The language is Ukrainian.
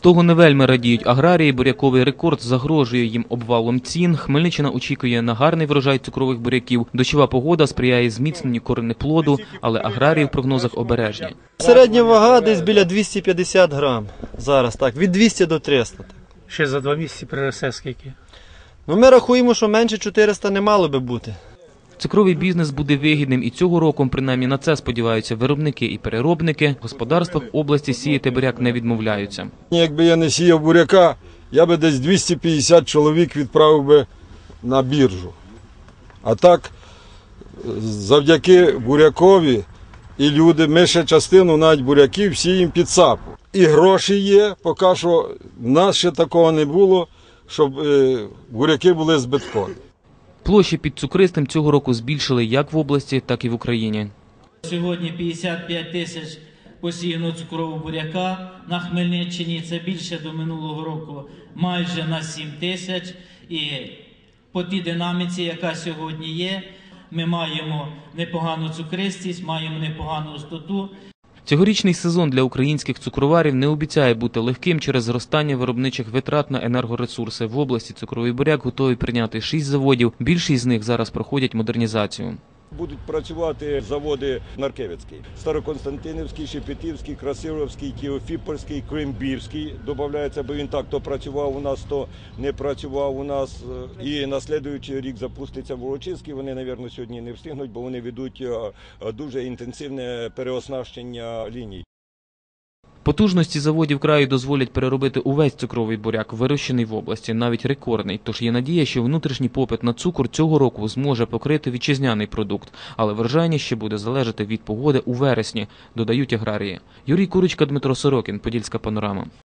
З того не вельми радіють аграрії, буряковий рекорд загрожує їм обвалом цін. Хмельниччина очікує на гарний врожай цукрових буряків. Дощова погода сприяє зміцненню коренеплоду, але аграрії в прогнозах обережні. Середня вага десь біля 250 грам. Зараз так, від 200 до 300. Ще за два місяці приросте скільки. Ну ми рахуємо, що менше 400 не мало би бути. Цукровий бізнес буде вигідним і цього року, принаймні на це сподіваються виробники і переробники. В господарствах області сіяти буряк не відмовляються. Якби я не сіяв буряка, я би десь 250 чоловік відправив би на біржу. А так, завдяки бурякові і люди, ми ще частину навіть буряків сіємо під сапу. І гроші є, поки що в нас ще такого не було, щоб е, буряки були збиткові. Площі під цукристим цього року збільшили як в області, так і в Україні. Сьогодні 55 тисяч посіяно цукрового буряка на Хмельниччині. Це більше до минулого року майже на 7 тисяч. І по тій динаміці, яка сьогодні є, ми маємо непогану цукристість, маємо непогану густоту. Цьогорічний сезон для українських цукроварів не обіцяє бути легким через зростання виробничих витрат на енергоресурси. В області цукровий буряк готовий прийняти шість заводів. Більшість з них зараз проходять модернізацію. Будуть працювати заводи Наркевицький, Староконстантинівський, Шепетівський, Красиловський, Тіофіпольський, Кримбівський. Додається, бо він так то працював у нас, то не працював у нас. І на слідуючий рік запуститься Волочиський. Вони, мабуть, сьогодні не встигнуть, бо вони ведуть е, дуже інтенсивне переоснащення ліній. Потужності заводів краю дозволять переробити увесь цукровий буряк, вирощений в області, навіть рекордний. Тож є надія, що внутрішній попит на цукор цього року зможе покрити вітчизняний продукт, але вражання ще буде залежати від погоди у вересні, додають аграрії. Юрій Курочка, Дмитро Сорокін, Подільська панорама.